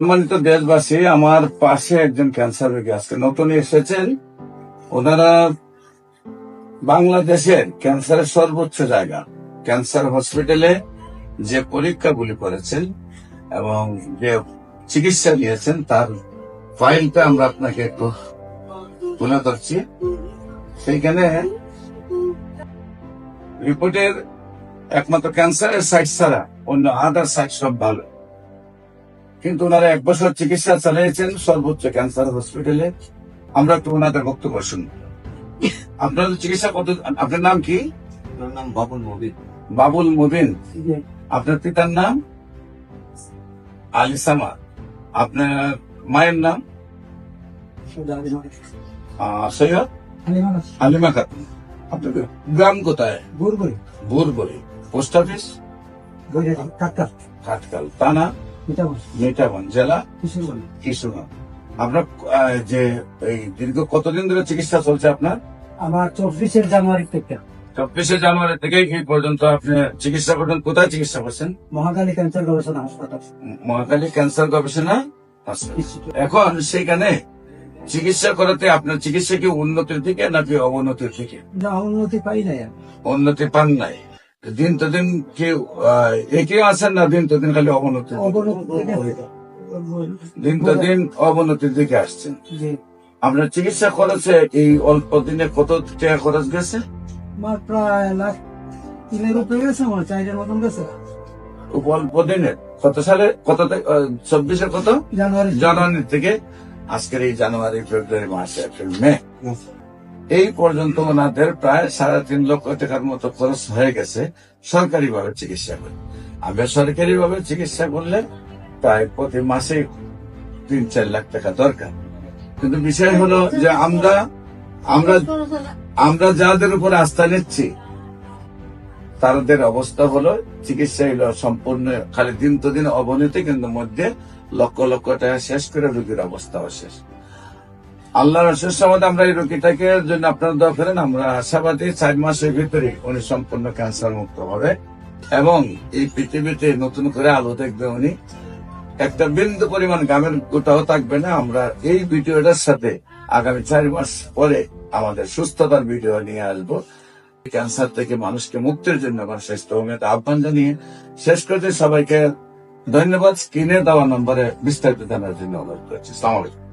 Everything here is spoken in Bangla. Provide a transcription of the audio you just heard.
সম্মানিত দেশবাসী, আমার পাশে একজন ক্যান্সার রোগী আজকে নতুন এসেছেন। ওনারা বাংলাদেশের ক্যান্সারের সর্বোচ্চ জায়গা। ক্যান্সার হসপিটালে যে পরীক্ষাগুলি করেছেন এবং যে চিকিৎসা নিয়েছেন, তার ফাইলটা আমরা আপনাকে একটু তুলে ধরছি। সেইখানে রিপোর্টের একমাত্র ক্যান্সারের সাইট ছাড়া অন্য আদার সাইট সব ভালো। কিন্তু ওনারা এক বছর চিকিৎসা চালিয়েছেন সর্বোচ্চ ক্যান্সার হসপিটালে। আমরা একটু ওনাদের বক্তব্য শুনি। আপনার চিকিৎসা কত আপনার নাম কি? নাম বাবুল মবিন। বাবুল মুবিন। আপনার পিতার নাম? আলী সামা আপনার মায়ের নাম? সৈয়দ? আলিমা খাতুন। আপনার গ্রাম কোথায়? বুরবরি। Post office? কাটকাল। থানা? মিঠাগঞ্জ। জেলা? কিশোরগঞ্জ। আপনার যে এই দীর্ঘ কতদিন ধরে চিকিৎসা চলছে আপনার? আমার চব্বিশের জানুয়ারি থেকে। চব্বিশে জানুয়ারি থেকে এই পর্যন্ত আপনি চিকিৎসা করছেন। কোথায় চিকিৎসা করছেন? মহাকালী ক্যান্সার গবেষণা হাসপাতাল। মহাকালী ক্যান্সার গবেষণা। এখন সেখানে চিকিৎসা করাতে আপনার চিকিৎসা কি উন্নতির দিকে নাকি অবনতির দিকে? না উন্নতি পাই নাই উন্নতি পান নাই। দিন তো দিন কি একই আছেন না দিন তো দিন খালি অবনতি। দিন তো দিন অবনতির দিকে আসছেন। আপনার চিকিৎসা খরচে এই অল্প দিনে কত টাকা খরচ গেছে? আমার প্রায় লাখ তিনের উপরে গেছে আমার চাইরের মতন গেছে। অল্প দিনে। কত সালে কত চব্বিশে কত? জানুয়ারি। জানুয়ারি থেকে আজকের এই জানুয়ারি ফেব্রুয়ারি মার্চ এপ্রিল মে। এই পর্যন্ত ওনাদের প্রায় সাড়ে তিন লক্ষ টাকার মতো খরচ হয়ে গেছে সরকারি ভাবে চিকিৎসা করে। আর বেসরকারি ভাবে চিকিৎসা করলে প্রায় প্রতি মাসে তিন, চার লাখ টাকা দরকার। কিন্তু বিষয় হলো যে আমরা আমরা আমরা যাদের উপর আস্থা নিচ্ছি, তাদের অবস্থা হলো চিকিৎসা হলো সম্পূর্ণ খালি দিন তো দিন অবনতি, কিন্তু মধ্যে লক্ষ লক্ষ টাকা শেষ করে রোগীর অবস্থাও শেষ। আল্লাহর অশেষ সমাধ আমরা এই রোগীটাকে জন্য আপনারা দোয়া করেন, আমরা আশাবাদী চার মাসের ভিতরে উনি সম্পূর্ণ ক্যান্সার মুক্ত হবে। এবং এই পৃথিবীতে নতুন করে আলো দেখবে উনি। একটা বিন্দু পরিমাণ গামের গোটাও থাকবে না, আমরা এই ভিডিওটার সাথে আগামী চার মাস পরে আমাদের সুস্থতার ভিডিও নিয়ে আসব। ক্যান্সার থেকে মানুষকে মুক্তির জন্য আমার স্বাস্থ্য হোমিওতে আহ্বান জানিয়ে শেষ করতে সবাইকে ধন্যবাদ। স্ক্রিনে দেওয়া নম্বরে বিস্তারিত জানার জন্য অনুরোধ করছি। সালামালাইকুম